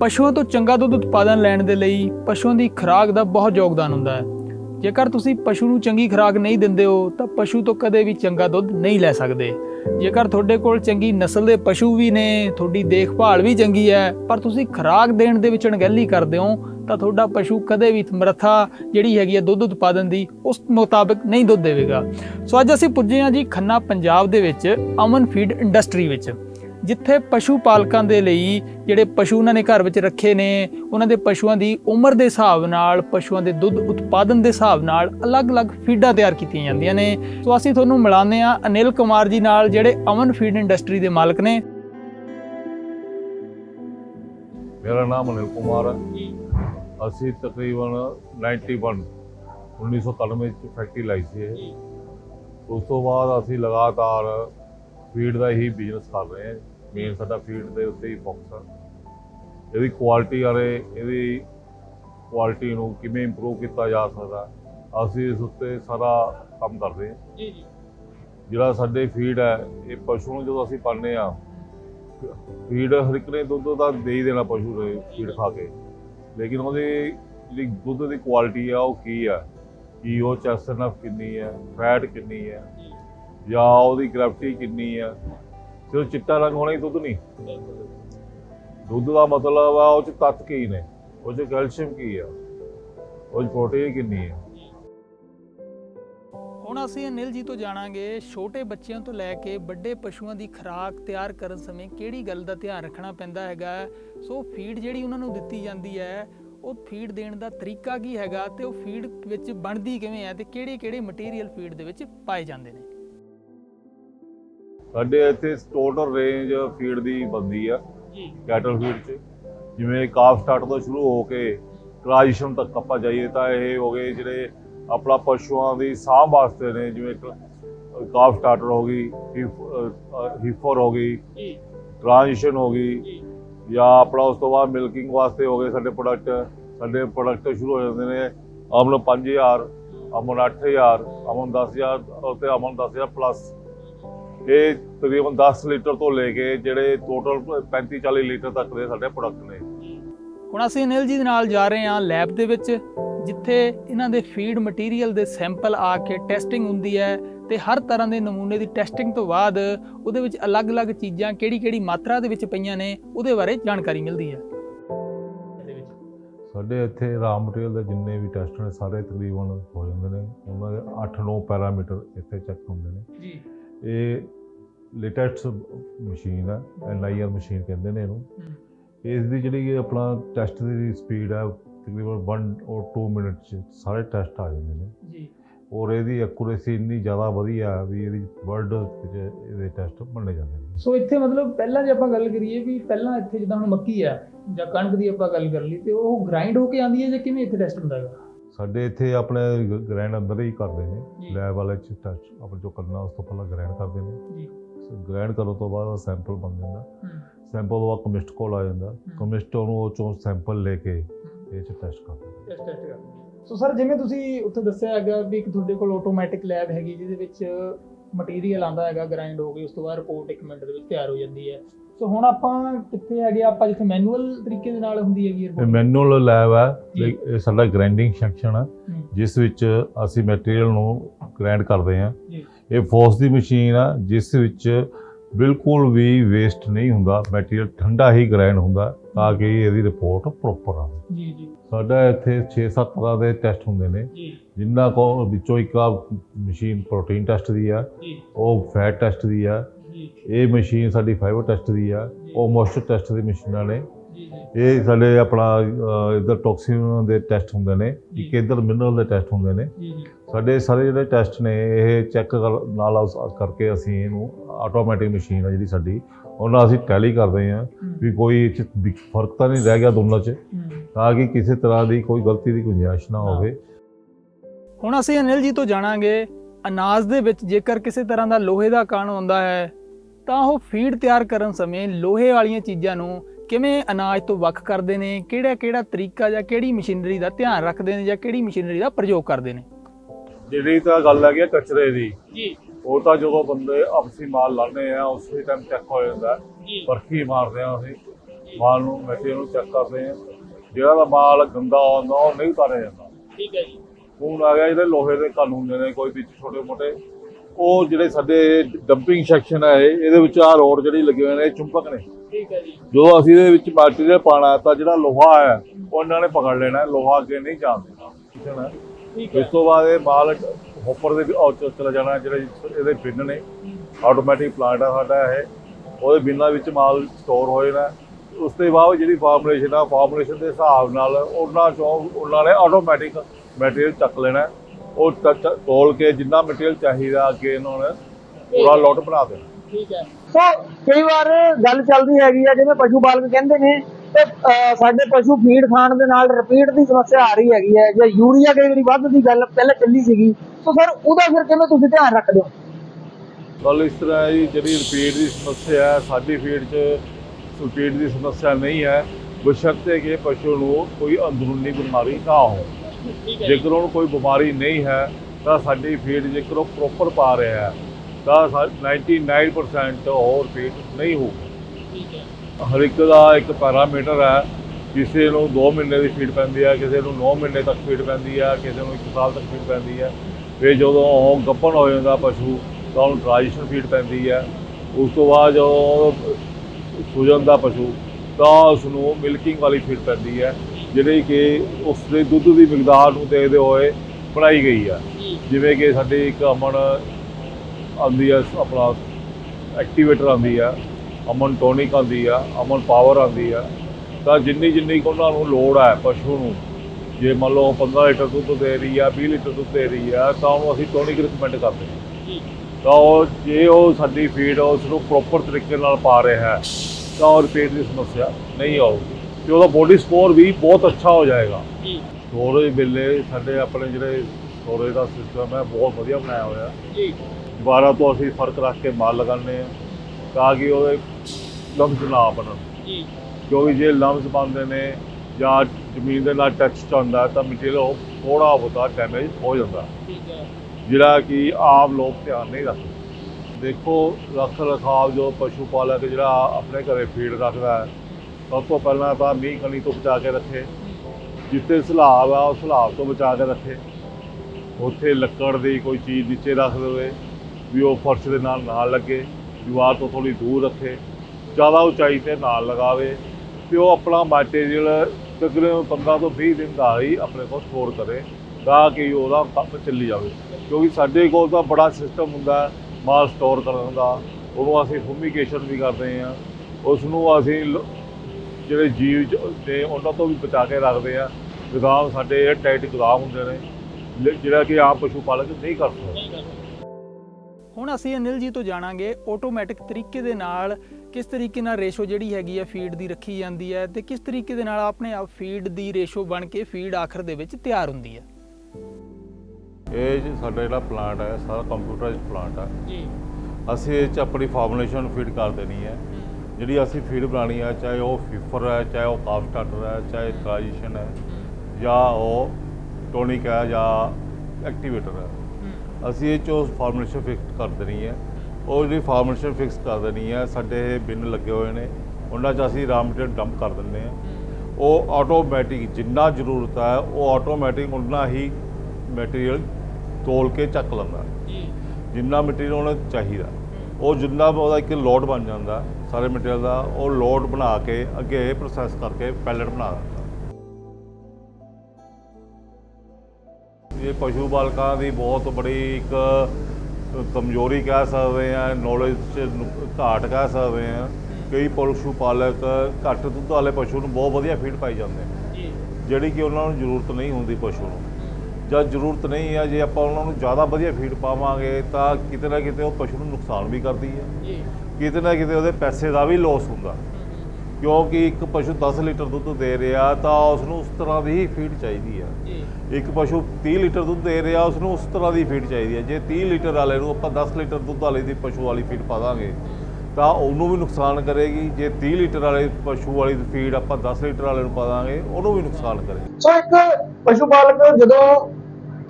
ਪਸ਼ੂਆਂ ਤੋਂ ਚੰਗਾ ਦੁੱਧ ਉਤਪਾਦਨ ਲੈਣ ਦੇ ਲਈ ਪਸ਼ੂਆਂ ਦੀ ਖੁਰਾਕ ਦਾ ਬਹੁਤ ਯੋਗਦਾਨ ਹੁੰਦਾ ਹੈ। ਜੇਕਰ ਤੁਸੀਂ ਪਸ਼ੂ ਨੂੰ ਚੰਗੀ ਖੁਰਾਕ ਨਹੀਂ ਦਿੰਦੇ ਹੋ, ਤਾਂ ਪਸ਼ੂ ਤੋਂ ਕਦੇ ਵੀ ਚੰਗਾ ਦੁੱਧ ਨਹੀਂ ਲੈ ਸਕਦੇ। ਜੇਕਰ ਤੁਹਾਡੇ ਕੋਲ ਚੰਗੀ ਨਸਲ ਦੇ ਪਸ਼ੂ ਵੀ ਨੇ, ਤੁਹਾਡੀ ਦੇਖਭਾਲ ਵੀ ਚੰਗੀ ਹੈ, ਪਰ ਤੁਸੀਂ ਖੁਰਾਕ ਦੇਣ ਦੇ ਵਿੱਚ ਅਣਗਹਿਲੀ ਕਰਦੇ ਹੋ, ਤਾਂ ਤੁਹਾਡਾ ਪਸ਼ੂ ਕਦੇ ਵੀ ਸਮਰੱਥਾ ਜਿਹੜੀ ਹੈਗੀ ਹੈ ਦੁੱਧ ਉਤਪਾਦਨ ਦੀ, ਉਸ ਮੁਤਾਬਕ ਨਹੀਂ ਦੁੱਧ ਦੇਵੇਗਾ। ਸੋ ਅੱਜ ਅਸੀਂ ਪੁੱਜੇ ਹਾਂ ਜੀ ਖੰਨਾ ਪੰਜਾਬ ਦੇ ਵਿੱਚ ਅਮਨ ਫੀਡ ਇੰਡਸਟਰੀ ਵਿੱਚ। ਜਿੱਥੇ ਪਸ਼ੂ ਪਾਲਕਾਂ ਦੇ ਲਈ ਜਿਹੜੇ ਪਸ਼ੂ ਉਹਨਾਂ ਨੇ ਘਰ ਵਿੱਚ ਰੱਖੇ ਨੇ, ਉਹਨਾਂ ਦੇ ਪਸ਼ੂਆਂ ਦੀ ਉਮਰ ਦੇ ਹਿਸਾਬ ਨਾਲ, ਪਸ਼ੂਆਂ ਦੇ ਦੁੱਧ ਉਤਪਾਦਨ ਦੇ ਹਿਸਾਬ ਨਾਲ ਅਲੱਗ-ਅਲੱਗ ਫੀਡਾਂ ਤਿਆਰ ਕੀਤੀਆਂ ਜਾਂਦੀਆਂ ਨੇ। ਸੋ ਅਸੀਂ ਤੁਹਾਨੂੰ ਮਿਲਾਉਂਦੇ ਆ ਅਨਿਲ ਕੁਮਾਰ ਜੀ ਨਾਲ, ਜਿਹੜੇ ਅਮਨ ਫੀਡ ਇੰਡਸਟਰੀ ਦੇ ਮਾਲਕ ਨੇ। ਮੇਰਾ ਨਾਮ ਅਨਿਲ ਕੁਮਾਰ ਹੈ। ਅਸੀਂ ਤਕਰੀਬਨ 91 1991 ਚ ਫੈਕਟਰੀ ਲਾਈ ਸੀ ਉਸ ਤੋਂ ਬਾਅਦ ਅਸੀਂ ਲਗਾਤਾਰ ਫੀਡ ਦਾ ਹੀ ਬਿਜ਼ਨਸ ਕਰ ਰਹੇ ਹਾਂ ਮੇਨ ਸਾਡਾ ਫੀਡ ਦੇ ਉੱਤੇ ਹੀ ਫੋਕਸ ਹੈ ਇਹਦੀ ਕੁਆਲਿਟੀ ਬਾਰੇ ਇਹਦੀ ਕੁਆਲਿਟੀ ਨੂੰ ਕਿਵੇਂ ਇੰਪਰੂਵ ਕੀਤਾ ਜਾ ਸਕਦਾ ਅਸੀਂ ਇਸ ਉੱਤੇ ਸਾਰਾ ਕੰਮ ਕਰਦੇ ਹਾਂ ਜੀ ਜੀ। ਜਿਹੜਾ ਸਾਡੇ ਫੀਡ ਹੈ ਇਹ ਪਸ਼ੂ ਨੂੰ ਜਦੋਂ ਅਸੀਂ ਪਾਉਂਦੇ ਆ ਫੀਡ ਹਰ ਇੱਕ ਨੇ ਦੁੱਧ ਦਾ ਦੇ ਹੀ ਦੇਣਾ ਪਸ਼ੂ ਨੂੰ ਫੀਡ ਖਾ ਕੇ। ਲੇਕਿਨ ਉਹਦੀ ਜਿਹੜੀ ਦੁੱਧ ਦੀ ਕੁਆਲਿਟੀ ਆ ਉਹ ਕੀ ਆ? ਕੀ ਉਹ ਚੈਸਟਨਫ ਕਿੰਨੀ ਹੈ ਫੈਟ ਕਿੰਨੀ ਹੈ ਜਾਂ ਉਹਦੀ ਗ੍ਰੈਵਿਟੀ ਕਿੰਨੀ ਹੈ ਸਿਰਫ ਚਿੱਟਾ ਰੰਗ ਹੋਣਾ ਹੀ ਦੁੱਧ ਨਹੀਂ। ਦੁੱਧ ਦਾ ਮਤਲਬ ਆ, ਉਹ ਚ ਤੱਤ ਕੀ ਨੇ? ਉਹ ਚ ਕੈਲਸ਼ੀਅਮ ਕੀ ਆ? ਉਹ ਚ ਪ੍ਰੋਟੀਨ ਕਿੰਨੀ ਹੈ ਹੁਣ ਅਸੀਂ ਅਨਿਲ ਜੀ ਤੋਂ ਜਾਣਾਂਗੇ, ਛੋਟੇ ਬੱਚਿਆਂ ਤੋਂ ਲੈ ਕੇ ਵੱਡੇ ਪਸ਼ੂਆਂ ਦੀ ਖੁਰਾਕ ਤਿਆਰ ਕਰਨ ਸਮੇਂ ਕਿਹੜੀ ਗੱਲ ਦਾ ਧਿਆਨ ਰੱਖਣਾ ਪੈਂਦਾ ਹੈਗਾ। ਸੋ ਫੀਡ ਜਿਹੜੀ ਉਹਨਾਂ ਨੂੰ ਦਿੱਤੀ ਜਾਂਦੀ ਹੈ, ਉਹ ਫੀਡ ਦੇਣ ਦਾ ਤਰੀਕਾ ਕੀ ਹੈਗਾ ਤੇ ਉਹ ਫੀਡ ਵਿੱਚ ਬਣਦੀ ਕਿਵੇਂ ਹੈ ਤੇ ਕਿਹੜੇ ਕਿਹੜੇ ਮਟੀਰੀਅਲ ਫੀਡ ਦੇ ਵਿੱਚ ਪਾਏ ਜਾਂਦੇ ਨੇ। ਸਾਡੇ ਇੱਥੇ ਟੋਟਲ ਰੇਂਜ ਫੀਡ ਦੀ ਬੰਦੀ ਆ ਜੀ। ਕੈਟਲ ਫੀਡ 'ਚ। ਜਿਵੇਂ ਕਾਫ ਸਟਾਰਟ ਤੋਂ ਸ਼ੁਰੂ ਹੋ ਕੇ ਕ੍ਰਾਈਸ਼ਨ ਤੱਕ ਆਪਾਂ ਜਾਈਏ ਤਾਂ ਇਹ ਹੋ ਗਏ ਜਿਹੜੇ ਆਪਣਾ ਪਸ਼ੂਆਂ ਦੀ ਸਾਂਭ ਵਾਸਤੇ ਨੇ ਜਿਵੇਂ ਕਾਫ ਸਟਾਰਟਰ ਹੋ ਗਈ ਹੀਫਰ ਹੋ ਗਈ ਜੀ। ਟ੍ਰਾਂਜੀਸ਼ਨ ਹੋ ਗਈ ਜੀ। ਜਾਂ ਆਪਣਾ ਉਸ ਤੋਂ ਬਾਅਦ ਮਿਲਕਿੰਗ ਵਾਸਤੇ ਹੋ ਗਏ ਸਾਡੇ ਪ੍ਰੋਡਕਟ ਸਾਡੇ ਪ੍ਰੋਡਕਟ ਸ਼ੁਰੂ ਹੋ ਜਾਂਦੇ ਨੇ ਅਮਨ 5000 ਅਮਨ 8000 ਅਮਨ 10000 ਅਤੇ ਅਮਨ 10000 ਪਲੱਸ ਇਹ ਤਕਰੀਬਨ 10 ਲੀਟਰ ਤੋਂ ਲੈ ਕੇ ਜਿਹੜੇ ਟੋਟਲ 35 40 ਲੀਟਰ ਤੱਕ ਦੇ ਸਾਡੇ ਪ੍ਰੋਡਕਟ ਨੇ। ਹੁਣ ਅਸੀਂ ਅਨਿਲ ਜੀ ਦੇ ਨਾਲ ਜਾ ਰਹੇ ਹਾਂ ਲੈਬ ਦੇ ਵਿੱਚ ਜਿੱਥੇ ਇਹਨਾਂ ਦੇ ਫੀਡ ਮਟੀਰੀਅਲ ਦੇ ਸੈਂਪਲ ਆ ਕੇ ਟੈਸਟਿੰਗ ਹੁੰਦੀ ਹੈ ਤੇ ਹਰ ਤਰ੍ਹਾਂ ਦੇ ਨਮੂਨੇ ਦੀ ਟੈਸਟਿੰਗ ਤੋਂ ਬਾਅਦ ਉਹਦੇ ਵਿੱਚ ਅਲੱਗ-ਅਲੱਗ ਚੀਜ਼ਾਂ ਕਿਹੜੀ-ਕਿਹੜੀ ਮਾਤਰਾ ਦੇ ਵਿੱਚ ਪਈਆਂ ਨੇ ਉਹਦੇ ਬਾਰੇ ਜਾਣਕਾਰੀ ਮਿਲਦੀ ਹੈ। ਸਾਡੇ ਇੱਥੇ ਰਾ ਮਟੀਰੀਅਲ ਦੇ ਜਿੰਨੇ ਵੀ ਟੈਸਟ ਨੇ ਸਾਰੇ ਤਕਰੀਬਨ ਹੋ ਜਾਂਦੇ ਨੇ। ਉਹਨਾਂ ਦੇ 8-9 ਪੈਰਾਮੀਟਰ ਇੱਥੇ ਚੈੱਕ ਹੁੰਦੇ ਨੇ। ਜੀ। ਇਹ ਲੇਟੈਸਟ ਮਸ਼ੀਨ ਹੈ ਐਨਆਈਆਰ ਮਸ਼ੀਨ ਕਹਿੰਦੇ ਨੇ ਇਹਨੂੰ। ਇਸ ਦੀ ਜਿਹੜੀ ਆਪਣਾ ਟੈਸਟ ਦੀ ਸਪੀਡ ਹੈ ਤਕਰੀਬਨ 1 ਔਰ 2 ਮਿੰਟ ਚ ਸਾਰੇ ਟੈਸਟ ਆ ਜਾਂਦੇ ਨੇ। ਜੀ। ਔਰ ਇਹਦੀ ਐਕੂਰੇਸੀ ਇੰਨੀ ਜ਼ਿਆਦਾ ਵਧੀਆ ਵੀ ਇਹਦੀ ਵਰਲਡ ਇਹਦੇ ਟੈਸਟ ਮੰਨੇ ਜਾਂਦੇ ਨੇ। ਸੋ ਇੱਥੇ ਮਤਲਬ ਪਹਿਲਾਂ ਜੇ ਆਪਾਂ ਗੱਲ ਕਰੀਏ ਵੀ ਪਹਿਲਾਂ ਇੱਥੇ ਜਿੱਦਾਂ ਹੁਣ ਮੱਕੀ ਆ ਜਾਂ ਕਣਕ ਦੀ ਆਪਾਂ ਗੱਲ ਕਰ ਲਈ ਤੇ ਉਹ ਗ੍ਰਾਈਂਡ ਹੋ ਕੇ ਆਂਦੀ ਹੈ ਜਾਂ ਕਿਵੇਂ ਇੱਥੇ ਟੈਸਟ ਹੁੰਦਾ ਹੈਗਾ? ਸਾਡੇ ਇੱਥੇ ਆਪਣੇ ਗ੍ਰੈਂਡ ਅੰਦਰ ਹੀ ਕਰਦੇ। ਨੇ ਲੈਬ ਵਾਲੇ ਚ ਟੈਸਟ ਆਪਾਂ ਜੋ ਕਰਨਾ ਉਸ ਤੋਂ ਪਹਿਲਾਂ ਗ੍ਰੈਂਡ ਕਰਦੇ ਨੇ। ਜੀ। ਗ੍ਰੈਂਡ ਕਰਨ ਤੋਂ ਬਾਅਦ ਸੈਂਪਲ ਬਣ ਜਾਂਦਾ। ਸੈਂਪਲ ਬਾਅਦ ਕਮਿਸਟ ਕੋਲ ਆ ਜਾਂਦਾ। ਕਮਿਸਟ ਨੂੰ ਉਹ ਚੋਂ ਸੈਂਪਲ ਲੈ ਕੇ ਇਹ ਚ ਟੈਸਟ ਕਰਦੇ ਟੈਸਟ ਟੈਸਟ ਕਰਦੇ ਸੋ ਸਰ ਜਿਵੇਂ ਤੁਸੀਂ ਉੱਥੇ ਦੱਸਿਆ ਹੈਗਾ ਵੀ ਇੱਕ ਤੁਹਾਡੇ ਕੋਲ ਆਟੋਮੈਟਿਕ ਲੈਬ ਹੈਗੀ ਜਿਹਦੇ ਵਿੱਚ ਮਟੀਰੀਅਲ ਆਂਦਾ ਹੈਗਾ ਗ੍ਰਾਈਂਡ ਹੋ ਕੇ ਉਸ ਤੋਂ ਬਾਅਦ ਰਿਪੋਰਟ ਇੱਕ ਮਿੰਟ ਦੇ ਵਿੱਚ ਤਿਆਰ ਹੋ ਜਾਂਦੀ ਹੈ। ਸੋ ਹੁਣ ਆਪਾਂ ਕਿੱਥੇ ਹੈਗੇ? ਆਪਾਂ ਜਿੱਥੇ ਮੈਨੂਅਲ ਤਰੀਕੇ ਦੇ ਨਾਲ ਹੁੰਦੀ ਹੈਗੀ ਰਿਪੋਰਟ ਮੈਨੂਅਲ ਲੈਬ ਹੈ। ਇਹ ਸਾਡਾ ਗ੍ਰਾਈਂਡਿੰਗ ਸੈਕਸ਼ਨ ਹੂੰ। ਜਿਸ ਵਿੱਚ ਅਸੀਂ ਮਟੀਰੀਅਲ ਨੂੰ ਗ੍ਰਾਈਂਡ ਕਰਦੇ ਹਾਂ। ਜੀ। ਇਹ ਫੋਰਸ ਦੀ ਮਸ਼ੀਨ ਆ ਜਿਸ ਵਿੱਚ ਬਿਲਕੁਲ ਵੀ ਵੇਸਟ ਨਹੀਂ ਹੁੰਦਾ ਮਟੀਰੀਅਲ ਠੰਡਾ ਹੀ ਗ੍ਰਾਈਂਡ ਹੁੰਦਾ ਤਾਂ ਕਿ ਇਹਦੀ ਰਿਪੋਰਟ ਪ੍ਰੋਪਰ ਆਵੇ। ਜੀ ਜੀ। ਸਾਡਾ ਇੱਥੇ 6-7 ਤਰ੍ਹਾਂ ਦੇ ਟੈਸਟ ਹੁੰਦੇ ਨੇ। ਜੀ। ਜਿਨ੍ਹਾਂ ਕੋ ਵਿੱਚੋਂ ਇੱਕ ਆ ਮਸ਼ੀਨ ਪ੍ਰੋਟੀਨ ਟੈਸਟ ਦੀ ਆ ਉਹ ਫੈਟ ਟੈਸਟ ਦੀ ਆ। ਇਹ ਮਸ਼ੀਨ ਸਾਡੀ ਫਾਈਬਰ ਟੈਸਟ ਦੀ ਆ ਉਹ ਮੋਇਸਚਰ ਟੈਸਟ ਦੀ ਮਸ਼ੀਨਾਂ ਨੇ। ਇਹ ਸਾਡੇ ਆਪਣਾ ਇੱਧਰ ਟੌਕਸਿਨ ਦੇ ਟੈਸਟ ਹੁੰਦੇ ਨੇ ਇੱਕ। ਇੱਧਰ ਮਿਨਰਲ ਦੇ ਟੈਸਟ ਹੁੰਦੇ ਨੇ। ਸਾਡੇ ਸਾਰੇ ਜਿਹੜੇ ਟੈਸਟ ਨੇ ਇਹ ਚੈੱਕ ਨਾਲ ਕਰਕੇ ਅਸੀਂ ਇਹਨੂੰ ਆਟੋਮੈਟਿਕ ਮਸ਼ੀਨ ਆ ਜਿਹੜੀ ਸਾਡੀ ਉਹਨਾਂ ਅਸੀਂ ਟੈਲੀ ਕਰਦੇ ਹਾਂ ਵੀ ਕੋਈ ਇਹ 'ਚ ਦਿ- ਫ਼ਰਕ ਤਾਂ ਨਹੀਂ ਰਹਿ ਗਿਆ ਦੋਨਾਂ 'ਚ ਤਾਂ ਕਿ ਕਿਸੇ ਤਰ੍ਹਾਂ ਦੀ ਕੋਈ ਗਲਤੀ ਦੀ ਗੁੰਜਾਇਸ਼ ਨਾ। ਹੋਵੇ। ਹੁਣ ਅਸੀਂ ਅਨਿਲ ਜੀ ਤੋਂ ਜਾਣਾਂਗੇ ਅਨਾਜ ਦੇ ਵਿੱਚ ਜੇਕਰ ਕਿਸੇ ਤਰ੍ਹਾਂ ਦਾ ਲੋਹੇ ਦਾ ਕਣ ਹੁੰਦਾ ਹੈ ਤਾਂ ਉਹ ਫੀਡ ਤਿਆਰ ਕਰਨ ਸਮੇਂ ਲੋਹੇ ਵਾਲੀਆਂ ਚੀਜ਼ਾਂ ਨੂੰ ਕਿਵੇਂ ਅਨਾਜ ਤੋਂ ਵੱਖ ਕਰਦੇ ਨੇ? ਕਿਹੜਾ ਕਿਹੜਾ ਤਰੀਕਾ ਜਾਂ ਕਿਹੜੀ ਮਸ਼ੀਨਰੀ ਦਾ ਧਿਆਨ ਰੱਖਦੇ ਨੇ ਜਾਂ ਕਿਹੜੀ ਮਸ਼ੀਨਰੀ ਦਾ ਪ੍ਰਯੋਗ ਕਰਦੇ ਨੇ? ਜਿਹੜੀ ਤਾਂ ਗੱਲ ਹੈਗੀ ਕਚਰੇ ਦੀ ਜੀ। ਉਹ ਤਾਂ ਜਦੋਂ ਬੰਦੇ ਆਪਸੀ ਮਾਲ ਲਾਉਂਦੇ ਆ ਉਸ ਵੀ ਟਾਈਮ ਚੈੱਕ ਹੋ। ਜਾਂਦਾ ਪਰਖੀ ਮਾਰਦੇ ਆ ਅਸੀਂ ਮਾਲ ਨੂੰ ਮੈਟੀਰੀਅਲ ਨੂੰ ਚੈੱਕ ਕਰਦੇ ਆ। ਜਿਹੜਾ ਦਾ ਮਾਲ ਗੰਦਾ ਆਉਂਦਾ ਉਹ ਨਹੀਂ ਉਤਾਰਿਆ ਜਾਂਦਾ। ਠੀਕ ਹੈ ਜੀ। ਹੁਣ ਆ ਗਿਆ ਜਿਹੜੇ ਲੋਹੇ ਦੇ ਕੰਨ ਹੁੰਦੇ ਨੇ ਕੋਈ ਵਿੱਚ ਛੋਟੇ ਮੋਟੇ ਉਹ ਜਿਹੜੇ ਸਾਡੇ ਡੰਪਿੰਗ ਸੈਕਸ਼ਨ ਹੈ ਇਹ- ਇਹਦੇ ਵਿੱਚ ਆ ਰੋਡ ਜਿਹੜੀ ਲੱਗੇ ਹੋਏ ਨੇ ਇਹ ਚੁੰਬਕ ਨੇ। ਠੀਕ ਹੈ ਜੀ। ਜਦੋਂ ਅਸੀਂ ਇਹਦੇ ਵਿੱਚ ਮੈਟੀਰੀਅਲ ਪਾਣਾ ਤਾਂ ਜਿਹੜਾ ਲੋਹਾ ਹੈ ਉਹ ਇਹਨਾਂ ਨੇ ਪਕੜ ਲੈਣਾ ਲੋਹਾ ਅੱਗੇ ਨਹੀਂ ਜਾਣ ਦੇਣਾ। ਠੀਕ ਹੈ ਨਾ? ਇਸ ਤੋਂ ਬਾਅਦ ਇਹ ਮਾਲ ਹੋਪਰ ਦੇ ਵੀ ਉਹ ਚ- ਚਲਾ ਜਾਣਾ ਜਿਹੜੇ ਇਹਦੇ ਬਿੰਨ ਨੇ। ਆਟੋਮੈਟਿਕ ਪਲਾਂਟ ਆ ਸਾਡਾ ਇਹ। ਉਹਦੇ ਬਿੰਨਾਂ ਵਿੱਚ ਮਾਲ ਸਟੋਰ ਹੋ ਜਾਣਾ ਉਸ ਤੋਂ ਬਾਅਦ ਜਿਹੜੀ ਫਾਰਮੂਲੇਸ਼ਨ ਆ ਫਾਰਮੂਲੇਸ਼ਨ ਦੇ ਹਿਸਾਬ ਨਾਲ ਉਹਨਾਂ ਚੋਂ ਉਹਨਾਂ ਨੇ ਆਟੋਮੈਟਿਕ ਮਟੀਰੀਅਲ ਚੱਕ ਲੈਣਾ। ਉਹ ਤੋਲ ਕੇ ਜਿੰਨਾ ਮਟੀਰੀਅਲ ਚਾਹੀਦਾ ਅੱਗੇ ਇਹਨਾਂ ਨੇ ਪੂਰਾ ਲੋਟ ਬਣਾ ਦੇਣਾ। ਠੀਕ ਹੈ। ਸੋ ਕਈ ਵਾਰ ਗੱਲ ਚੱਲਦੀ ਹੈਗੀ ਆ ਜਿਵੇਂ ਪਸ਼ੂ ਪਾਲਕ ਕਹਿੰਦੇ ਨੇ ਤੇ ਸਾਡੇ ਪਸ਼ੂ ਫੀਡ ਖਾਣ ਦੇ ਨਾਲ ਰਿਪੀਟ ਦੀ ਸਮੱਸਿਆ ਆ ਰਹੀ ਹੈਗੀ ਹੈ ਜਾਂ ਯੂਰੀਆ ਕਈ ਵਾਰੀ ਵੱਧ ਦੀ ਗੱਲ ਪਹਿਲਾਂ ਚੱਲੀ ਸੀਗੀ ਸੋ ਸਰ ਉਹਦਾ ਫਿਰ ਕਿਵੇਂ ਤੁਸੀਂ ਧਿਆਨ ਰੱਖਦੇ ਹੋ? ਗੱਲ ਇਸ ਤਰ੍ਹਾਂ ਹੈ ਜੀ ਜਿਹੜੀ ਰਿਪੀਟ ਦੀ ਸਮੱਸਿਆ ਹੈ ਸਾਡੀ ਫੀਡ 'ਚ ਰਿਪੀਟ ਦੀ ਸਮੱਸਿਆ ਨਹੀਂ ਹੈ। ਬਸ਼ਰਤੇ ਕਿ ਪਸ਼ੂ ਨੂੰ ਕੋਈ ਅੰਦਰੂਨੀ ਬਿਮਾਰੀ ਨਾ ਹੈ ਜੇਕਰ ਉਹਨੂੰ ਕੋਈ ਬਿਮਾਰੀ ਨਹੀਂ ਹੈ ਤਾਂ ਸਾਡੀ ਫੀਡ ਜੇਕਰ ਉਹ ਪ੍ਰੋਪਰ ਪਾ ਰਿਹਾ ਹੈ ਤਾਂ ਸਾ- 99% ਹੋਰ ਫੀਡ ਨਹੀਂ ਹੋਊਗੀ। ਹਰ ਇੱਕ ਦਾ ਇੱਕ ਪੈਰਾਮੀਟਰ ਹੈ ਕਿਸੇ ਨੂੰ 2 ਮਹੀਨੇ ਦੀ ਫੀਡ ਪੈਂਦੀ ਹੈ ਕਿਸੇ ਨੂੰ 9 ਮਹੀਨੇ ਤੱਕ ਫੀਡ ਪੈਂਦੀ ਹੈ ਕਿਸੇ ਨੂੰ 1 ਸਾਲ ਤੱਕ ਫੀਡ ਪੈਂਦੀ ਹੈ। ਫਿਰ ਜਦੋਂ ਉਹ ਗੱਭਣ ਹੋ ਜਾਂਦਾ ਪਸ਼ੂ ਤਾਂ ਉਹਨੂੰ ਟ੍ਰਾਂਜੀਸ਼ਨ ਫੀਡ ਪੈਂਦੀ ਹੈ। ਉਸ ਤੋਂ ਬਾਅਦ ਜਦੋਂ ਸੁਜਨ ਦਾ ਪਸ਼ੂ ਤਾਂ ਉਸ ਨੂੰ ਮਿਲਕਿੰਗ ਵਾਲੀ ਫੀਡ ਪੈਂਦੀ ਹੈ ਜਿਹੜੀ ਕਿ ਉਸ ਦੇ ਦੁੱਧ ਦੀ ਮਿਕਦਾਰ ਨੂੰ ਦੇਖਦੇ ਹੋਏ ਬਣਾਈ ਗਈ ਹੈ ਜਿਵੇਂ ਕਿ ਸਾਡੀ ਇੱਕ ਅਮਨ ਆਉਂਦੀ ਹੈ ਆਪਣਾ ਐਕਟੀਵੇਟਰ ਆਉਂਦੀ ਆ ਅਮਨ ਟੋਨਿਕ ਆਉਂਦੀ ਆ ਅਮਨ ਪਾਵਰ ਆਉਂਦੀ ਆ। ਤਾਂ ਜਿੰਨੀ ਜਿੰਨੀ ਉਹਨਾਂ ਨੂੰ ਲੋੜ ਹੈ ਪਸ਼ੂ ਨੂੰ ਜੇ ਮੰਨ ਲਓ 15 ਲੀਟਰ ਦੁੱਧ ਦੇ ਰਹੀ ਆ 20 ਲੀਟਰ ਦੁੱਧ ਦੇ ਰਹੀ ਆ ਤਾਂ ਉਹਨੂੰ ਅਸੀਂ ਟੋਨਿਕ ਰਿਕਮੈਂਡ ਕਰਦੇ ਹਾਂ। ਤਾਂ ਉਹ ਜੇ ਉਹ ਸਾਡੀ ਫੀਡ ਉਸ ਨੂੰ ਪ੍ਰੋਪਰ ਤਰੀਕੇ ਨਾਲ ਪਾ ਰਿਹਾ ਹੈ ਤਾਂ ਉਹ ਰਿਪੀਟ ਦੀ ਸਮੱਸਿਆ ਨਹੀਂ ਆਊਗੀ। ਤੇ ਉਹਦਾ ਬੋਡੀ ਸਕੋਰ ਵੀ ਬਹੁਤ ਅੱਛਾ ਹੋ ਜਾਏਗਾ। ਜੀ। ਸਟੋਰੇਜ ਵੇਲੇ ਸਾਡੇ ਆਪਣੇ ਜਿਹੜੇ ਸਟੋਰੇਜ ਦਾ ਸਿਸਟਮ ਹੈ ਬਹੁਤ ਵਧੀਆ ਬਣਾਇਆ ਹੋਇਆ। ਜੀ। ਦੁਬਾਰਾ ਤੋਂ ਅਸੀਂ ਫ਼ਰਕ ਰੱਖ ਕੇ ਮਾਲ ਲਗਾਉਂਦੇ ਆ ਤਾਂ ਕਿ ਉਹਦੇ ਲਮਸ ਨਾ ਬਣਨ। ਜੀ। ਕਿਉਂਕਿ ਜੇ ਲਮਸ ਬਣਦੇ ਨੇ ਜਾਂ ਜ਼ਮੀਨ ਦੇ ਨਾਲ ਟੱਚ ਹੁੰਦਾ ਤਾਂ ਮਟੀਰੀਅਲ ਥੋੜਾ ਬਹੁਤਾ ਡੈਮੇਜ ਹੋ ਜਾਂਦਾ। ਠੀਕ ਹੈ। ਜਿਹੜਾ ਕਿ ਆਮ ਲੋਕ ਧਿਆਨ ਨਹੀਂ ਰੱਖਦੇ। ਦੇਖੋ ਰੱਖ ਰਖਾਵ ਜੋ ਪਸ਼ੂ ਪਾਲਕ ਜਿਹੜਾ ਆਪਣੇ ਘਰੇ ਫੀਡ ਰੱਖਦਾ ਹੈ ਸਭ ਤੋਂ ਪਹਿਲਾਂ ਤਾਂ ਮੀਂਹ ਕਣੀ ਤੋਂ ਬਚਾ ਕੇ ਰੱਖੇ। ਜਿੱਥੇ ਸਲਾਬ ਆ ਉਹ ਸਲਾਬ ਤੋਂ ਬਚਾ ਕੇ ਰੱਖੇ। ਉੱਥੇ ਲੱਕੜ ਦੀ ਕੋਈ ਚੀਜ਼ ਨੀਚੇ ਰੱਖ ਦੇਵੇ। ਵੀ ਉਹ ਫਰਸ਼ ਦੇ ਨਾਲ ਨਾਲ ਲੱਗੇ, ਦੀਵਾਰ ਤੋਂ ਥੋੜੀ ਦੂਰ ਰੱਖੇ, ਜ਼ਿਆਦਾ ਉਚਾਈ ਤੇ ਨਾਲ ਲਗਾਵੇ ਤੇ ਉਹ ਆਪਣਾ ਮਟੀਰੀਅਲ ਤਕਰੀਬਨ 15 ਤੋਂ 20 ਦਿਨ ਦਾ ਹੀ ਆਪਣੇ ਕੋਲ ਸਟੋਰ ਕਰੇ, ਤਾਂ ਕਿ ਉਹਦਾ ਕੰਮ ਚੱਲੀ ਜਾਵੇ। ਕਿਉਂਕਿ ਸਾਡੇ ਕੋਲ ਤਾਂ ਬੜਾ ਸਿਸਟਮ ਹੁੰਦਾ ਮਾਲ ਸਟੋਰ ਕਰਨ ਦਾ ਉਹਨੂੰ ਅਸੀਂ ਫੂਮੀਗੇਸ਼ਨ ਵੀ ਕਰਦੇ ਹਾਂ ਉਸ ਨੂੰ ਅਸੀਂ ਲ- ਜਿਹੜੇ ਜੀਵ ਜ- ਨੇ ਉਹਨਾਂ ਤੋਂ ਵੀ ਬਚਾ ਕੇ ਰੱਖਦੇ ਆ ਗੋਦਾਮ ਸਾਡੇ ਇਹ ਟਾਈਟ ਗੋਦਾਮ ਹੁੰਦੇ ਨੇ ਜਿਹੜਾ ਕਿ ਆਮ ਪਸ਼ੂ ਪਾਲਕ ਨਹੀਂ ਕਰ ਸਕਦਾ। ਹੁਣ ਅਸੀਂ ਅਨਿਲ ਜੀ ਤੋਂ ਜਾਣਾਂਗੇ ਆਟੋਮੈਟਿਕ ਤਰੀਕੇ ਦੇ ਨਾਲ ਕਿਸ ਤਰੀਕੇ ਨਾਲ ਰੇਸ਼ੋ ਜਿਹੜੀ ਹੈਗੀ ਹੈ ਫੀਡ ਦੀ ਰੱਖੀ ਜਾਂਦੀ ਹੈ ਤੇ ਕਿਸ ਤਰੀਕੇ ਦੇ ਨਾਲ ਆਪਣੇ ਆਪ ਫੀਡ ਦੀ ਰੇਸ਼ੋ ਬਣ ਕੇ ਫੀਡ ਆਖਰ ਦੇ ਵਿੱਚ ਤਿਆਰ ਹੁੰਦੀ ਹੈ। ਇਹ ਜੀ ਸਾਡਾ ਜਿਹੜਾ ਪਲਾਂਟ ਹੈ ਸਾਰਾ ਕੰਪਿਊਟਰਾਈਜ਼ਡ ਪਲਾਂਟ ਹੈ ਜੀ। ਅਸੀਂ ਇਹ 'ਚ ਆਪਣੀ ਫਾਰਮੂਲੇਸ਼ਨ ਫੀਡ ਕਰ ਦੇਣੀ ਹੈ। ਜਿਹੜੀ ਅਸੀਂ ਫੀਡ ਬਣਾਉਣੀ ਹੈ ਚਾਹੇ ਉਹ ਫੀਫਰ ਹੈ ਚਾਹੇ ਉਹ ਕਾਫ ਸਟਾਰਟਰ ਹੈ ਚਾਹੇ ਟ੍ਰਾਂਜੀਸ਼ਨ ਹੈ ਜਾਂ ਉਹ ਟੋਨਿਕ ਹੈ ਜਾਂ ਐਕਟੀਵੇਟਰ ਹੈ। ਅਸੀਂ ਇਹ 'ਚੋਂ ਫਾਰਮੂਲੇਸ਼ਨ ਫਿਕਸ ਕਰ ਦੇਣੀ ਹੈ। ਉਹ ਜਿਹੜੀ ਫਾਰਮੂਲੇਸ਼ਨ ਫਿਕਸ ਕਰ ਦੇਣੀ ਹੈ ਸਾਡੇ ਬਿਨ ਲੱਗੇ ਹੋਏ ਨੇ ਉਹਨਾਂ 'ਚ ਅਸੀਂ ਰਾ ਮਟੀਰੀਅਲ ਡੰਪ ਕਰ ਦਿੰਦੇ ਹਾਂ। ਉਹ ਆਟੋਮੈਟਿਕ ਜਿੰਨਾ ਜ਼ਰੂਰਤ ਹੈ ਉਹ ਆਟੋਮੈਟਿਕ ਉਨਾ ਹੀ ਮਟੀਰੀਅਲ ਤੋਲ ਕੇ ਚੱਕ ਲੈਂਦਾ। ਜਿੰਨਾ ਮਟੀਰੀਅਲ ਉਹਨੂੰ ਚਾਹੀਦਾ। ਉਹ ਜਿੰਨਾ ਉਹਦਾ ਇੱਕ ਲੋਡ ਬਣ ਜਾਂਦਾ ਸਾਰੇ ਮਟੀਰੀਅਲ ਦਾ ਉਹ ਲੋਡ ਬਣਾ ਕੇ ਅੱਗੇ ਪ੍ਰੋਸੈਸ ਕਰਕੇ ਪੈਲਟ ਬਣਾ ਦਿੰਦਾ। ਇਹ ਪਸ਼ੂ ਬਾਲਕਾਂ ਦੀ ਬਹੁਤ ਬੜੀ ਇੱਕ ਕਮਜ਼ੋਰੀ ਕਹਿ ਸਕਦੇ ਆ ਨੌਲੇਜ ਚ ਘਾਟ ਕਹਿ ਸਕਦੇ ਆ ਕਈ ਪਸ਼ੂ ਪਾਲਕ ਘੱਟ ਦੁੱਧ ਵਾਲੇ ਪਸ਼ੂ ਨੂੰ ਬਹੁਤ ਵਧੀਆ ਫੀਡ ਪਾਈ ਜਾਂਦੇ ਜੀ। ਜਿਹੜੀ ਕਿ ਉਹਨਾਂ ਨੂੰ ਜ਼ਰੂਰਤ ਨਹੀਂ ਹੁੰਦੀ ਪਸ਼ੂ ਨੂੰ। ਜਦ ਜ਼ਰੂਰਤ ਨਹੀਂ ਹੈ ਜੇ ਆਪਾਂ ਉਹਨਾਂ ਨੂੰ ਜ਼ਿਆਦਾ ਵਧੀਆ ਫੀਡ ਪਾਵਾਂਗੇ ਤਾਂ ਕਿਤੇ ਨਾ ਕਿਤੇ ਉਹ ਪਸ਼ੂ ਨੂੰ ਨੁਕਸਾਨ ਵੀ ਕਰਦੀ ਹੈ। ਜੀ। ਕਿਤੇ ਨਾ ਕਿਤੇ ਉਹਦੇ ਪੈਸੇ ਦਾ ਵੀ ਲੋਸ ਹੁੰਦਾ। ਕਿਉਂਕਿ ਇੱਕ ਪਸ਼ੂ 10 ਲੀਟਰ ਦੁੱਧ ਦੇ ਰਿਹਾ ਤਾਂ ਉਸ ਨੂੰ ਉਸ ਤਰ੍ਹਾਂ ਦੀ ਹੀ ਫੀਡ ਚਾਹੀਦੀ ਜੀ। ਇੱਕ ਪਸ਼ੂ 30 ਲੀਟਰ ਦੁੱਧ ਦੇ ਰਿਹਾ ਉਸ ਨੂੰ ਉਸ ਤਰ੍ਹਾਂ ਦੀ ਫੀਡ ਚਾਹੀਦੀ ਹੈ ਜੇ 30 ਲੀਟਰ ਵਾਲੇ ਨੂੰ ਆਪਾਂ 10 ਲੀਟਰ ਦੁੱਧ ਵਾਲੇ ਦੀ ਪਸ਼ੂ ਵਾਲੀ ਫੀਡ ਪਾ ਦਾਂਗੇ ਤਾਂ ਉਹਨੂੰ ਵੀ ਨੁਕਸਾਨ ਕਰੇਗੀ। ਜੇ 30 ਲੀਟਰ ਵਾਲੇ ਪਸ਼ੂ ਵਾਲੀ ਫੀਡ ਆਪਾਂ 10 ਲੀਟਰ ਵਾਲੇ ਨੂੰ ਪਾ ਦਾਂਗੇ ਉਹਨੂੰ ਵੀ ਨੁਕਸਾਨ ਕਰੇਗੀ। ਸੋ ਇੱਕ ਪਸ਼ੂ ਪਾਲਕ ਜਦੋਂ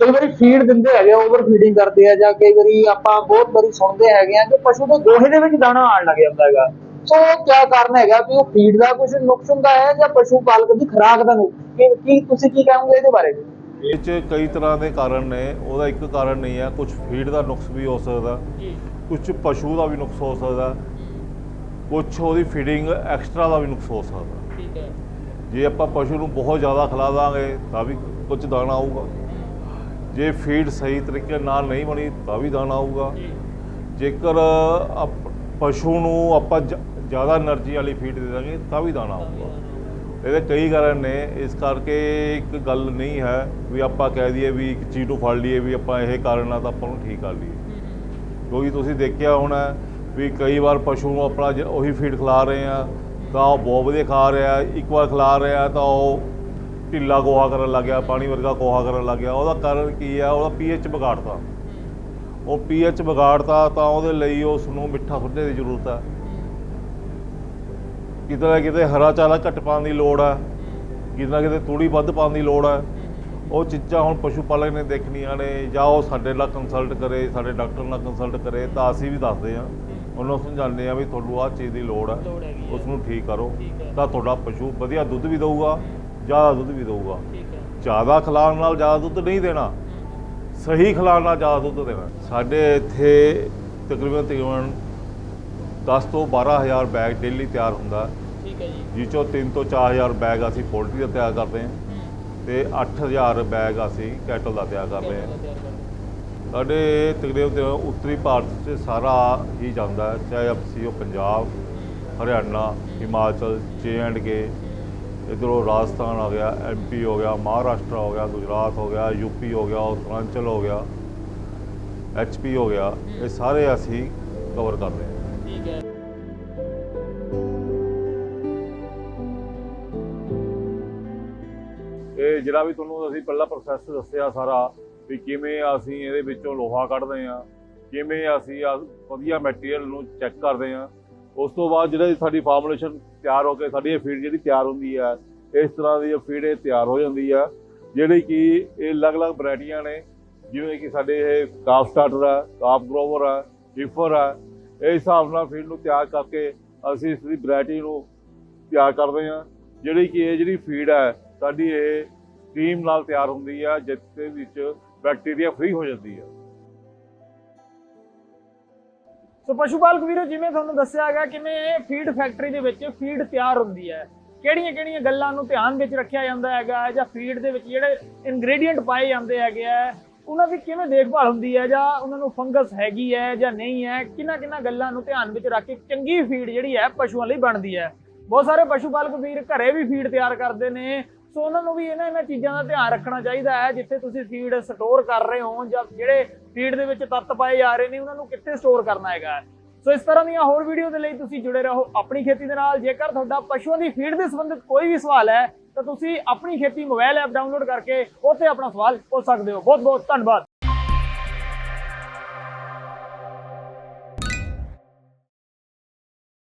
ਕਈ ਵਾਰੀ ਫੀਡ ਦਿੰਦੇ ਹੈਗੇ ਓਵਰ ਫੀਡਿੰਗ ਕਰਦੇ ਆ ਜਾਂ ਕਈ ਵਾਰੀ ਆਪਾਂ ਬਹੁਤ ਵਾਰੀ ਸੁਣਦੇ ਹੈਗੇ ਆ ਕਿ ਪਸ਼ੂ ਦੇ ਗੋਹੇ ਦੇ ਵਿੱਚ ਦਾਣਾ ਆਣ ਲੱਗ ਜਾਂਦਾ ਹੈਗਾ। ਸੋ ਕਿਆ ਕਾਰਨ ਹੈਗਾ ਕਿ ਉਹ ਫੀਡ ਦਾ ਕੁਝ ਨੁਕਸ ਹੁੰਦਾ ਹੈ ਜਾਂ ਪਸ਼ੂ ਪਾਲਕ ਦੀ ਖੁਰਾਕ ਦਾ ਨੁਕਸ? ਕੀ ਕੀ ਤੁਸੀਂ ਕੀ ਕਹੋਗੇ ਇਹਦੇ ਬਾਰੇ? ਇਹ 'ਚ ਕਈ ਤਰ੍ਹਾਂ ਦੇ ਕਾਰਨ ਨੇ ਉਹਦਾ ਇੱਕ ਕਾਰਨ ਨਹੀਂ ਹੈ ਕੁਝ ਫੀਡ ਦਾ ਨੁਕਸ ਵੀ ਹੋ ਸਕਦਾ ਜੀ। ਕੁਝ ਪਸ਼ੂ ਦਾ ਵੀ ਨੁਕਸ ਹੋ ਸਕਦਾ ਕੁਝ ਉਹਦੀ ਫੀਡਿੰਗ ਐਕਸਟਰਾ ਦਾ ਵੀ ਨੁਕਸ ਹੋ ਸਕਦਾ। ਠੀਕ ਹੈ। ਜੇ ਆਪਾਂ ਪਸ਼ੂ ਨੂੰ ਬਹੁਤ ਜ਼ਿਆਦਾ ਖਿਲਾ ਦਾਂਗੇ ਤਾਂ ਵੀ ਕੁਝ ਦਾਣਾ ਆਊਗਾ। ਜੇ ਫੀਡ ਸਹੀ ਤਰੀਕੇ ਨਾਲ ਨਹੀਂ ਬਣੀ ਤਾਂ ਵੀ ਦਾਣਾ ਆਊਗਾ। ਜੀ। ਜੇਕਰ ਆਪ- ਪਸ਼ੂ ਨੂੰ ਆਪਾਂ ਜ਼ਿਆਦਾ એનર્ਜੀ ਵਾਲੀ ਫੀਡ ਦੇ ਦਾਂਗੇ, ਤਾਂ ਵੀ ਦਾਣਾ ਆਊਗਾ। ਇਹਦੇ ਕਈ ਕਾਰਨ ਨੇ, ਇਸ ਕਰਕੇ ਇੱਕ ਗੱਲ ਨਹੀਂ ਹੈ ਵੀ ਆਪਾਂ ਕਹਿ ਦਈਏ ਵੀ ਇੱਕ ਚੀਜ਼ ਨੂੰ ਫੜ ਲਈਏ, ਵੀ ਆਪਾਂ ਇਹ ਕਾਰਨ ਨਾਲ ਤਾਂ ਆਪਾਂ ਨੂੰ ਠੀਕ ਕਰ ਲਈਏ। ਕਿਉਂਕਿ ਤੁਸੀਂ ਦੇਖਿਆ ਹੋਣਾ ਵੀ ਕਈ ਵਾਰ ਪਸ਼ੂ ਨੂੰ ਆਪਣਾ ਉਹੀ ਫੀਡ ਖਿਲਾ ਰਹੇ ਆ, ਤਾਂ ਉਹ ਬਹੁਤ ਵਧੀਆ ਖਾ ਰਿਹਾ, ਇੱਕ ਵਾਰ ਖਿਲਾ ਰਿਹਾ ਤਾਂ ਉਹ ਢਿੱਲਾ ਗੋਹਾ ਕਰਨ ਲੱਗਿਆ ਪਾਣੀ ਵਰਗਾ ਗੋਹਾ ਕਰਨ ਲੱਗਿਆ ਉਹਦਾ ਕਾਰਨ ਕੀ ਆ? ਉਹਦਾ ਪੀਐਚ ਵਿਗਾੜਦਾ ਉਹ ਪੀਐਚ ਵਿਗਾੜਤਾ ਤਾਂ ਉਹਦੇ ਲਈ ਉਸ ਨੂੰ ਮਿੱਠਾ ਖੁੱਡੇ ਦੀ ਜ਼ਰੂਰਤ ਹੈ ਕਿਤੇ ਨਾ ਕਿਤੇ ਹਰਾ ਚਾਰਾ ਘੱਟ ਪਾਉਣ ਦੀ ਲੋੜ ਹੈ ਕਿਤੇ ਨਾ ਕਿਤੇ ਤੂੜੀ ਵੱਧ ਪਾਉਣ ਦੀ ਲੋੜ ਹੈ ਉਹ ਚੀਜ਼ਾਂ ਹੁਣ ਪਸ਼ੂ ਪਾਲਕ ਨੇ ਦੇਖਣੀਆਂ ਨੇ ਜਾਂ ਉਹ ਸਾਡੇ ਨਾਲ ਕੰਸਲਟ ਕਰੇ ਸਾਡੇ ਡਾਕਟਰ ਨਾਲ ਕੰਸਲਟ ਕਰੇ ਤਾਂ ਅਸੀਂ ਵੀ ਦੱਸਦੇ ਹਾਂ। ਉਹਨੂੰ ਸਮਝਾਉਂਦੇ ਆ ਵੀ ਤੁਹਾਨੂੰ ਆਹ ਚੀਜ਼ ਦੀ ਲੋੜ ਹੈ। ਉਸ ਨੂੰ ਠੀਕ ਕਰੋ। ਤਾਂ ਤੁਹਾਡਾ ਪਸ਼ੂ ਵਧੀਆ ਦੁੱਧ ਵੀ ਦਊਗਾ ਜ਼ਿਆਦਾ ਦੁੱਧ ਵੀ ਦਊਗਾ। ਜ਼ਿਆਦਾ ਖਿਲਾਉਣ ਨਾਲ ਜ਼ਿਆਦਾ ਦੁੱਧ ਨਹੀਂ ਦੇਣਾ। ਸਹੀ ਖਿਲਾਉਣ ਨਾਲ ਜ਼ਿਆਦਾ ਦੁੱਧ ਦੇਣਾ। ਸਾਡੇ ਇੱਥੇ ਤਕਰੀਬਨ ਤਕਰੀਬਨ 10 ਤੋਂ 12000 ਬੈਗ ਡੇਲੀ ਤਿਆਰ ਹੁੰਦਾ। ਠੀਕ ਹੈ ਜੀ। ਜਿਸ ਚੋਂ 3 ਤੋਂ 4000 ਬੈਗ ਅਸੀਂ ਪੋਲਟਰੀ ਦਾ ਤਿਆਰ ਕਰਦੇ ਹਾਂ। ਤੇ 8000 ਬੈਗ ਅਸੀਂ ਕੈਟਲ ਦਾ ਤਿਆਰ ਕਰਦੇ ਹਾਂ। ਸਾਡੇ ਤਕਰੀਬਨ ਉੱਤਰੀ ਭਾਰਤ 'ਚ ਸਾਰਾ ਹੀ ਜਾਂਦਾ ਚਾਹੇ ਅਸੀਂ ਉਹ ਪੰਜਾਬ ਹਰਿਆਣਾ ਹਿਮਾਚਲ ਜੇ ਐਂਡ ਕੇ ਇੱਧਰੋਂ ਰਾਜਸਥਾਨ ਆ ਗਿਆ ਐਮਪੀ ਹੋ ਗਿਆ ਮਹਾਰਾਸ਼ਟਰ ਹੋ ਗਿਆ ਗੁਜਰਾਤ ਹੋ ਗਿਆ ਯੂਪੀ ਹੋ ਗਿਆ ਉੱਤਰਾਂਚਲ ਹੋ ਗਿਆ ਐਚਪੀ ਹੋ ਗਿਆ ਇਹ ਸਾਰੇ ਅਸੀਂ ਕਵਰ ਕਰਦੇ ਹਾਂ। ਠੀਕ ਹੈ। ਇਹ ਜਿਹੜਾ ਵੀ ਤੁਹਾਨੂੰ ਅਸੀਂ ਪਹਿਲਾ ਪ੍ਰੋਸੈਸ ਦੱਸਿਆ ਸਾਰਾ ਵੀ ਕਿਵੇਂ ਅਸੀਂ ਇਹਦੇ ਵਿੱਚੋਂ ਲੋਹਾ ਕੱਢਦੇ ਆ ਕਿਵੇਂ ਅਸੀਂ ਵਧੀਆ ਮਟੀਰੀਅਲ ਨੂੰ ਚੈੱਕ ਕਰਦੇ ਆ ਉਸ ਤੋਂ ਬਾਅਦ ਜਿਹੜਾ ਸਾਡੀ ਫਾਰਮੂਲੇਸ਼ਨ ਤਿਆਰ ਹੋ ਕੇ ਸਾਡੀ ਇਹ ਫੀਡ ਜਿਹੜੀ ਤਿਆਰ ਹੁੰਦੀ ਆ, ਇਸ ਤਰ੍ਹਾਂ ਦੀ ਫੀਡ ਇਹ ਤਿਆਰ ਹੋ ਜਾਂਦੀ ਆ, ਜਿਹੜੀ ਕਿ ਇਹ ਅਲੱਗ-ਅਲੱਗ ਵੈਰਾਈਟੀਆਂ ਨੇ, ਜਿਵੇਂ ਕਿ ਸਾਡੇ ਇਹ ਕਾਫ ਸਟਾਰਟਰ ਆ ਕਾਫ ਗਰੋਵਰ ਆ ਹਿਫਰ ਆ, ਇਹ ਹਿਸਾਬ ਨਾਲ ਫੀਡ ਨੂੰ ਤਿਆਰ ਕਰਕੇ ਅਸੀਂ ਇਸ ਦੀ ਵੈਰਾਈਟੀ ਨੂੰ ਤਿਆਰ ਕਰਦੇ ਆ ਜਿਹੜੀ ਕਿ ਇਹ ਜਿਹੜੀ ਫੀਡ ਹੈ ਸਾਡੀ ਇਹ ਸਟੀਮ ਨਾਲ ਤਿਆਰ ਹੁੰਦੀ ਆ, ਜਿਸ ਦੇ ਵਿੱਚ ਬੈਕਟੀਰੀਆ ਫ੍ਰੀ ਹੋ ਜਾਂਦੀ ਆ। ਸੋ ਪਸ਼ੂ ਪਾਲਕ ਵੀਰੋ, ਜਿਵੇਂ ਤੁਹਾਨੂੰ ਦੱਸਿਆ ਗਿਆ, ਕਿਵੇਂ ਫੀਡ ਫੈਕਟਰੀ ਦੇ ਵਿੱਚ ਫੀਡ ਤਿਆਰ ਹੁੰਦੀ ਹੈ? ਕਿਹੜੀਆਂ ਕਿਹੜੀਆਂ ਗੱਲਾਂ ਨੂੰ ਧਿਆਨ ਵਿੱਚ ਰੱਖਿਆ ਜਾਂਦਾ ਹੈਗਾ ਜਾਂ ਫੀਡ ਦੇ ਵਿੱਚ ਜਿਹੜੇ ਇਨਗਰੀਡੀਅੰਟ ਪਾਏ ਜਾਂਦੇ ਹੈਗੇ ਆ ਉਹਨਾਂ ਦੀ ਕਿਵੇਂ ਦੇਖਭਾਲ ਹੁੰਦੀ ਹੈ ਜਾਂ ਉਹਨਾਂ ਨੂੰ ਫੰਗਸ ਹੈਗੀ ਹੈ ਜਾਂ ਨਹੀਂ ਹੈ? ਕਿੰਨਾ ਕਿੰਨਾ ਗੱਲਾਂ ਨੂੰ ਧਿਆਨ ਵਿੱਚ ਰੱਖ ਕੇ ਚੰਗੀ ਫੀਡ ਜਿਹੜੀ ਹੈ ਪਸ਼ੂਆਂ ਲਈ ਬਣਦੀ ਹੈ? ਬਹੁਤ ਸਾਰੇ ਪਸ਼ੂ ਪਾਲਕ ਵੀਰ ਘਰੇ ਵੀ ਫੀਡ ਤਿਆਰ ਕਰਦੇ ਨੇ ਸੋ ਉਹਨਾਂ ਨੂੰ ਵੀ ਇਹਨਾਂ ਇਹਨਾਂ ਚੀਜ਼ਾਂ ਦਾ ਧਿਆਨ ਰੱਖਣਾ ਚਾਹੀਦਾ ਹੈ, ਜਿੱਥੇ ਤੁਸੀਂ ਫੀਡ ਸਟੋਰ ਕਰ ਰਹੇ ਹੋ ਜਾਂ ਜਿਹੜੇ ਫੀਡ ਦੇ ਵਿੱਚ ਤੱਤ ਪਾਏ ਜਾ ਰਹੇ ਨੇ, ਉਹਨਾਂ ਨੂੰ ਕਿੱਥੇ ਸਟੋਰ ਕਰਨਾ ਹੈਗਾ ਹੈ। ਸੋ ਇਸ ਤਰ੍ਹਾਂ ਦੀਆਂ ਹੋਰ ਵੀਡੀਓ ਦੇ ਲਈ ਤੁਸੀਂ ਜੁੜੇ ਰਹੋ ਆਪਣੀ ਖੇਤੀ ਦੇ ਨਾਲ। ਜੇਕਰ ਤੁਹਾਡਾ ਪਸ਼ੂਆਂ ਦੀ ਫੀਡ ਦੇ ਸੰਬੰਧਿਤ ਕੋਈ ਵੀ ਸਵਾਲ ਹੈ, ਤਾਂ ਤੁਸੀਂ ਆਪਣੀ ਖੇਤੀ ਮੋਬਾਈਲ ਐਪ ਡਾਊਨਲੋਡ ਕਰਕੇ ਉੱਥੇ ਆਪਣਾ ਸਵਾਲ ਪੁੱਛ ਸਕਦੇ ਹੋ। ਬਹੁਤ ਬਹੁਤ ਧੰਨਵਾਦ।